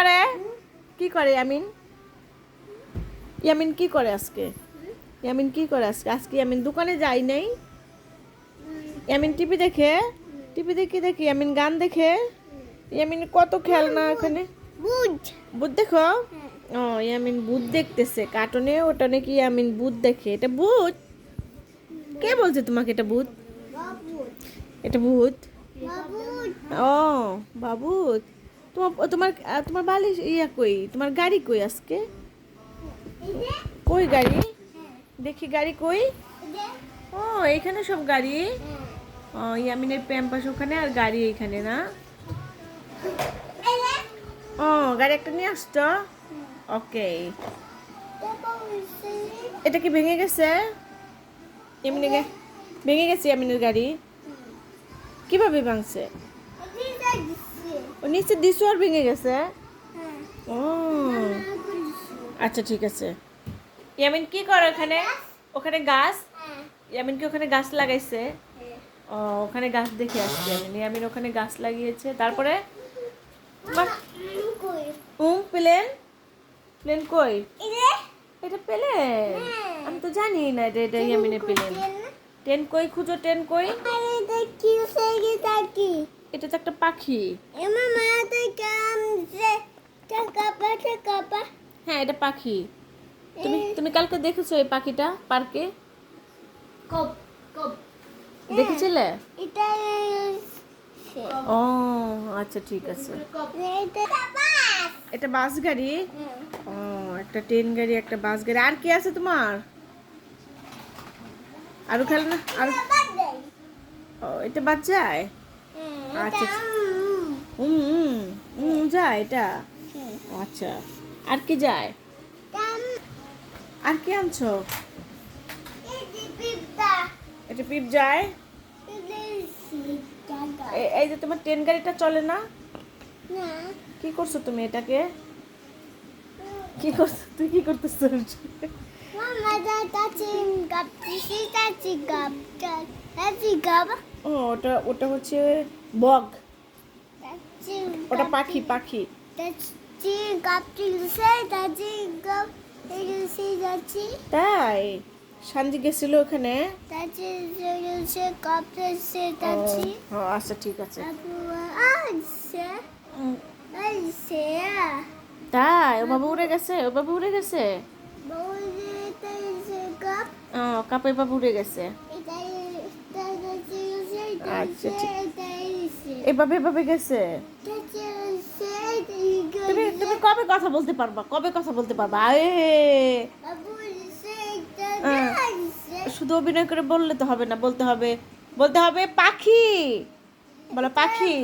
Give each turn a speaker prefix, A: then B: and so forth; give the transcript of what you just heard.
A: করে কি করে ইয়ামিন? ইয়ামিন কি করে আজকে? ইয়ামিন কি করে আজকে? আজকে ইয়ামিন দোকানে যাই নাই। ইয়ামিন টিভি দেখে? টিভি দেখে দেখি ইয়ামিন গান দেখে? ইয়ামিন কত খেলনা ওখানে
B: বুঝ
A: ভূত দেখো? ও ইয়ামিন ভূত দেখতেছে। কার্টুনে ওটা নাকি ইয়ামিন ভূত দেখে। এটা ভূত কে বলছে তোমাকে এটা ভূত
B: বাবুত
A: এটা ভূত
B: বাবুত
A: ও বাবু তোমার তোমার তোমার বালিশ ইয়া কই? তোমার গাড়ি কই আজকে? কই গাড়ি? দেখি গাড়ি কই? ও, এখানে সব গাড়ি? ও, ইয়ামিনের প্যাম্পাস ওখানে আর গাড়ি এখানে না? ও, গাড়ি একটা নিয়ে আসতো ওকে। এটা কি ভেঙে গেছে? এমনি ভেঙে গেছে ইয়ামিনের গাড়ি? কীভাবে ভাঙছে? ও নিচে দিশু আর ভেঙে গেছে? ও। আচ্ছা ঠিক আছে। ইয়ামিন কি করে ওখানে? ওখানে গাছ? ইয়ামিন কি ওখানে গাছ লাগাইছে? ও ওখানে গাছ দেখে আসছে ইয়ামিন। ইয়ামিন ওখানে গাছ লাগিয়েছে। তারপরে? উম প্লেন? প্লেন কই? এটা? প্লেন? আমি তো জানি না এটা এটা ইয়ামিনের প্লেন। টেন কই? খুঁজো টেন কই। পাখি? হ্যাঁ এটা পাখি। তুমি তুমি কালকে দেখেছ এই পাখিটা পার্কে? দেখেছিলে? ও আচ্ছা ঠিক আছে। এটা বাস। গাড়ি? ও একটা ট্রেন গাড়ি একটা বাস গাড়ি। আর কি আছে তোমার? আরও খেলে না আর ও এটা বাদ যায়? আচ্ছা। হুম হুম হুম যায় এটা। আচ্ছা। আর কি যায়? আর কি আনছো? এটা পিপ যায়? এই যে তোমার ট্রেন গাড়িটা চলে না? কি করছ তুমি এটাকে? কি করছ? তুই কি করতেছ? ও ওটা ওটা হচ্ছে বগ ওটা পাখি পাখি। তাই? সানজি গেছিল ওখানে। আচ্ছা ঠিক আছে। তাই? ও বাবু উড়ে গেছে ও বাবু উড়ে গেছে? ও কাপে বাবু উড়ে গেছে। আচ্ছা, এভাবে এভাবে গেছে? তুমি তুমি কবে কথা বলতে পারবা? কবে কথা বলতে পারবা? আরে শুধু অভিনয় করে বললে তো হবে না বলতে হবে। বলতে হবে পাখি। বলো পাখি।